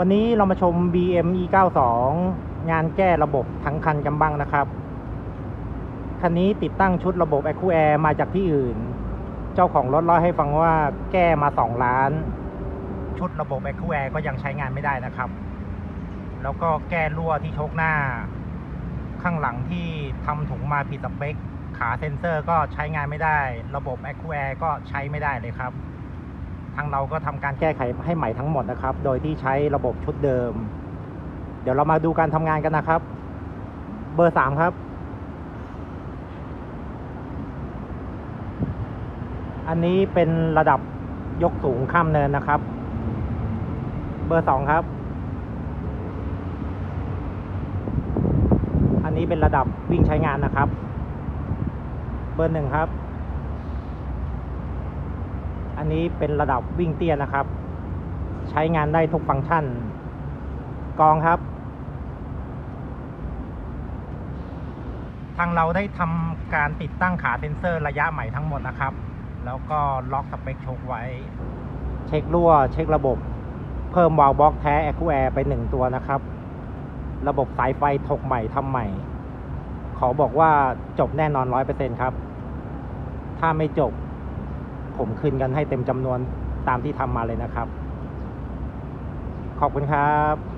วันนี้เรามาชม BM E92 งานแก้ระบบทั้งคันกันบ้างนะครับ คันนี้ติดตั้งชุดระบบ a c u Air มาจากที่อื่น เจ้าของรถเล่าให้ฟังว่าแก้มา 2 ล้าน ชุดระบบ a c u Air ก็ยังใช้งานไม่ได้นะครับ แล้วก็แก้รั่วที่โชคหน้า ข้างหลังที่ทำถุงมาผิดสเปค ขาเซ็นเซอร์ก็ใช้งานไม่ได้ ระบบ a c u Air ก็ใช้ไม่ได้เลยครับ ทางเราก็ทำการแก้ไขให้ใหม่ทั้งหมดนะครับ โดยที่ใช้ระบบชุดเดิม เดี๋ยวเรามาดูการทำงานกันนะครับ เบอร์สามครับ อันนี้เป็นระดับยกสูงข้ามเนินนะครับ เบอร์สองครับ อันนี้เป็นระดับวิ่งใช้งานนะครับ เบอร์หนึ่งครับ อันนี้เป็นระดับวิ่งเตี้ยนะครับ ใช้งานได้ทุกฟังก์ชัน กองครับ ทางเราได้ทำการติดตั้งขาเซ็นเซอร์ระยะใหม่ทั้งหมดนะครับ แล้วก็ล็อกสเปคโชคไว้ เช็ครั่ว เช็คระบบ เพิ่มวาล์วบล็อกแท้แอคูแอร์ไปหนึ่งตัวนะครับ ระบบสายไฟถกใหม่ทำใหม่ ขอบอกว่าจบแน่นอนร้อยเปอร์เซ็นครับ ถ้าไม่จบ ผมคืนกันให้เต็มจำนวนตามที่ทำมาเลยนะครับ ขอบคุณครับ